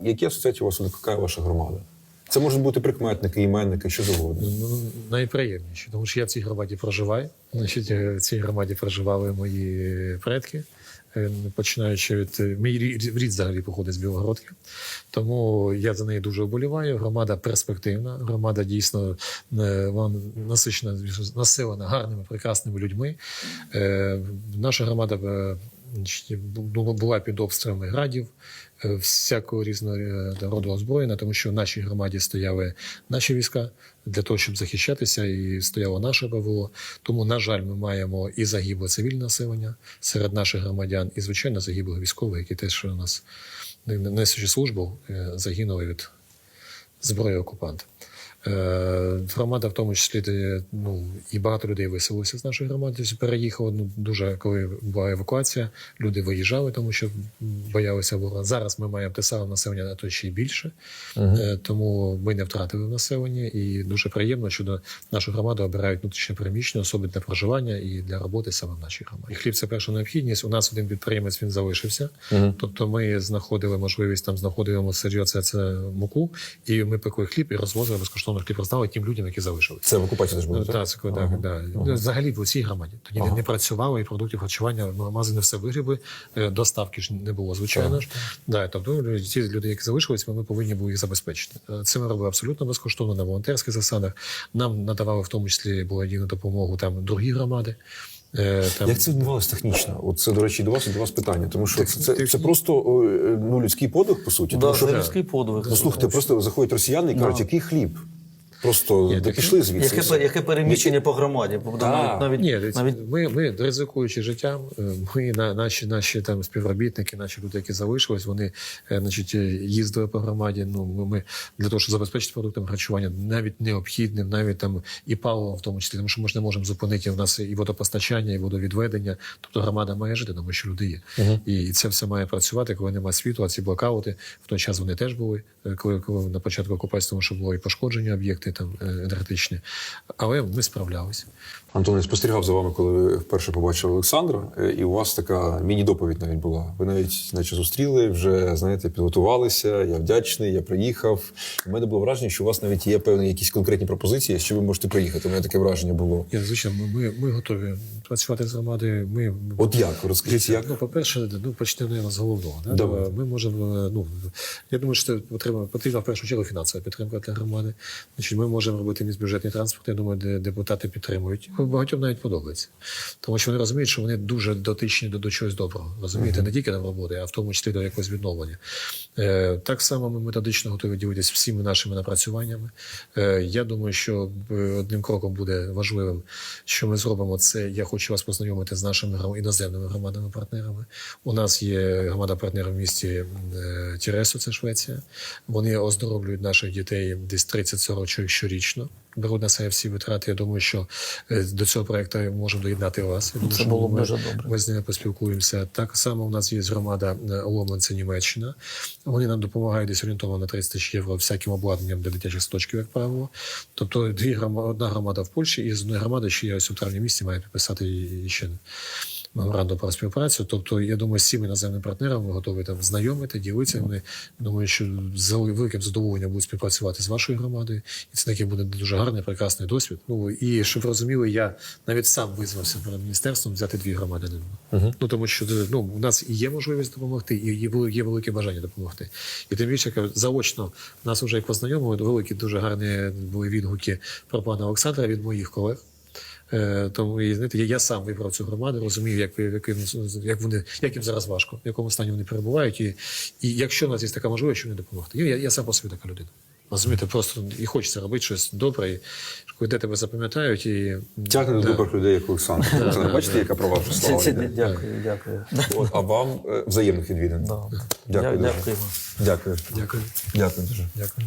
Які асоціації у вас викликає ваша громада? Це можуть бути прикметники, іменники, що завгодно. Ну, найприємніші, тому що я в цій громаді проживаю. Значить, е, в цій громаді проживали мої предки. Е, Починаючи від е, мій рід взагалі походить з Білогородки. Тому я за неї дуже вболіваю. Громада перспективна, громада дійсно вона насичена, населена гарними, прекрасними людьми. Наша громада була під обстрілами градів, е, всякого різного е, роду озброєння, тому що в нашій громаді стояли наші війська для того, щоб захищатися, і стояло наше ПВО. Тому, на жаль, ми маємо і загибле цивільне населення серед наших громадян, і звичайно загиблих військових, які теж у нас несучи службу, е, загинули від зброї окупанта. Е, Громада, в тому числі, де, ну і багато людей виселилося з нашої громади. Переїхало ну дуже коли була евакуація. Люди виїжджали, тому що боялися ворога. Зараз ми маємо те саме населення, а то ще й більше. Е, Тому ми не втратили населення, і дуже приємно, що до нашу громаду обирають внутрішньо переміщені особи для проживання і для роботи саме в нашій громаді. І хліб це перша необхідність. У нас один підприємець він залишився. Тобто ми знаходили можливість там знаходили сир'я, це, це муку, і ми пекли хліб і розвозили безкоштовно хліб роздали тим людям, які залишилися. Це в окупації теж було. Так, це коли так, да. Взагалі в усій громаді. Тоді Ага. не працювало і продуктів харчування, магазини все вигрібли, е, доставки ж не було, звичайно ж. Да, тобто ті люди, які залишились, ми повинні були їх забезпечити. Е, Це ми робили абсолютно безкоштовно на волонтерських засадах. Нам надавали в тому числі благодійну допомогу там другі громади. Е, Там, Як це відбувалося технічно? От це, до речі, до вас і до вас питання. Тому що це, це, це просто ну, людський подвиг, по суті. Да, тому що, це людський подвиг. ну, слухайте, просто заходять росіяни і кажуть, який хліб? Просто Ні, пішли звідси. Яке, яке переміщення по громаді? Бо навіть, Ні, навіть, навіть ми, ми ризикуючи життям, е, ми на наші наші там співробітники, наші люди, які залишились, вони е, значить е, їздили по громаді. Ну ми, для того, щоб забезпечити продуктами харчування, навіть необхідним, навіть там і паливо в тому числі, тому що ми ж не можемо зупинити. У нас і водопостачання, і водовідведення. Тобто громада має жити, тому що люди є. І, і це все має працювати, коли немає світу. А ці блокаути в той час вони теж були. Коли, коли на початку окупації, тому що було і пошкоджені об'єкти там е, енергетичні. Але ми справлялися. Антон, я спостерігав за вами, коли ви вперше побачили Олександра, е, і у вас така міні-доповідь навіть була. Ви навіть наче зустріли, вже знаєте, підготувалися. Я вдячний, я приїхав. У мене було враження, що у вас навіть є певні якісь конкретні пропозиції, що ви можете приїхати. У мене таке враження було. Я, звичайно, ми, ми, ми готові працювати з громадою. Ми, От як? Розкажіть, як? Ну, по-перше, ну, почнемо з головного. Да? Давай. Ми можемо, ну, я думаю, що потрібна, потрібна в першу чергу фінансова підтримка для громади. Значить, ми можемо робити міськбюджетний транспорт. Я думаю, де депутати підтримують. Багатьом навіть подобається. Тому що вони розуміють, що вони дуже дотичні до, до чогось доброго. Розумієте, не тільки до роботи, а в тому числі до якогось відновлення. Е, так само ми методично готові ділитися всіми нашими напрацюваннями. Е, я думаю, що е, одним кроком буде важливим, що ми зробимо це. Я хочу вас познайомити з нашими іноземними громадами-партнерами. У нас є громада-партнер в місті е, Тіресо, це Швеція. Вони оздоровлюють наших дітей десь 30-40 чоловік щорічно. Беруть на себе всі витрати. Я думаю, що е, до цього проекту можемо доєднати вас. Я думаю, Це було б ми- дуже добре. Ми з ними поспілкуємося. Так само у нас є громада е, Ломан, це Німеччина. Вони нам допомагають десь орієнтовно на 30 тисяч євро всяким обладнанням для дитячих садочків, як правило. Тобто дві грома- одна громада в Польщі, і з одної громади ще я ось у травні місяці маю підписати і ще меморандум про співпрацю. Тобто, я думаю, з цими іноземними партнерами ми готові там знайомити, ділитися. Вони думаю, що з великим задоволенням будуть співпрацювати з вашою громадою, і це такий буде дуже гарний, прекрасний досвід. Ну і щоб розуміли, я навіть сам визвався перед міністерством взяти дві громади. Ну тому що ну у нас і є можливість допомогти, і є, є велике бажання допомогти. І тим більше як заочно нас вже як познайомили, великі дуже гарні були відгуки про пана Олександра від моїх колег. Е, Тому і знаєте, я, я сам вибрав цю громаду, розумію, як, ви- яким, як вони, як їм зараз важко, в якому стані вони перебувають, і, і якщо у нас є така можливість, що не допомогти. Я, я сам по собі така людина. Розумієте, просто і хочеться робити щось добре, і де тебе запам'ятають, і Тягне до Да. добрих людей, як Олександр. Олександр, Бачите, яка про вашу слава йде? дякую, дякую. От, А вам е, взаємних відвідин. Да. Дякую Дя- дуже. Дякую. Дякую. дякую. Дякую дуже. Дякую.